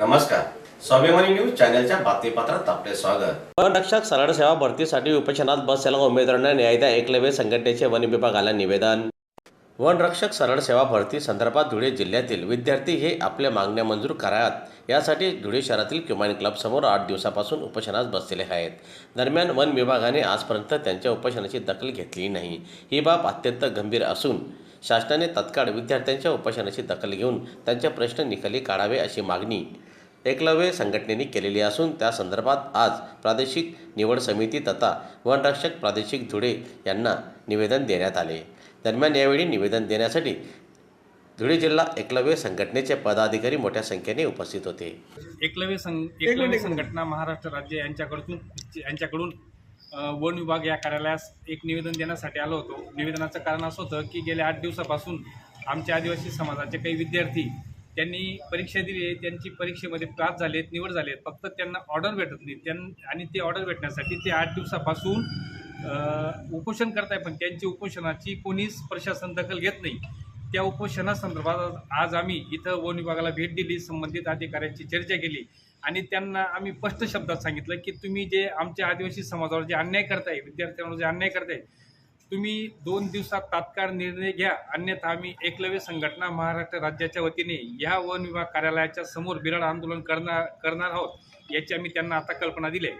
नमस्कार. स्वाभिमानी न्यूज चॅनलच्या बातमीपत्रात आपले स्वागत. वनरक्षक सरळ सेवा भरतीसाठी उपोषणात बसलेल्या उमेदवारांना न्याय द्या एकलव्य संघटनेचे वन विभागाला निवेदन. वनरक्षक सरळ सेवा भरती संदर्भात धुळे जिल्ह्यातील विद्यार्थी हे आपल्या मागण्या मंजूर कराव्यात. यासाठी धुळे शहरातील क्युमाइन क्लबसमोर आठ दिवसापासून उपोषणास बसलेले आहेत. दरम्यान वन विभागाने आजपर्यंत त्यांच्या उपोषणाची दखल घेतली नाही. ही बाब अत्यंत गंभीर असून शासनाने तत्काळ विद्यार्थ्यांच्या उपोषणाची दखल घेऊन त्यांचे प्रश्न निकाली काढावे अशी मागणी एकलव्य संघटनेने केलेली असून त्या संदर्भात आज प्रादेशिक निवड समिती तथा वनरक्षक प्रादेशिक धुळे यांना निवेदन देण्यात आले. दरम्यान यावेळी निवेदन देण्यासाठी धुळे जिल्हा एकलव्य संघटनेचे पदाधिकारी मोठ्या संख्येने उपस्थित होते. एकलव्य संघ एकलव्य संघटना महाराष्ट्र राज्य यांच्याकडून यांच्याकडून वन विभाग या कार्यालयास एक निवेदन देण्यासाठी आलो होतो. निवेदनाचं कारण असं होतं की गेल्या आठ दिवसापासून आमच्या आदिवासी समाजाचे काही विद्यार्थी त्यांनी परीक्षा दिली आहे त्यांची परीक्षेमध्ये पास झालेत निवड झालेत. फक्त त्यांना ऑर्डर भेटत नाही. त्यां आणि ते ऑर्डर भेटण्यासाठी ते आठ दिवसापासून उपोषण उपोषण करताय पण त्यांची उपोषणाची कोणीच प्रशासन दखल घेत नाही. त्या उपोषणासंदर्भात आज आम्ही इथं वन विभागाला भेट दिली संबंधित अधिकाऱ्यांची चर्चा केली. आणि त्यांना आम्ही स्पष्ट शब्दात सांगितलं की तुम्ही जे आमच्या आदिवासी समाजावर जे अन्याय करताय विद्यार्थ्यांवर जे अन्याय करताय तुम्ही दोन दिवसात तात्काळ निर्णय घ्या. अन्यथा आम्ही एकलव्य संघटना महाराष्ट्र राज्याच्या वतीने या वन विभाग कार्यालयाच्या समोर बिराड आंदोलन करणार करणार आहोत याची आम्ही त्यांना आता कल्पना दिली आहे.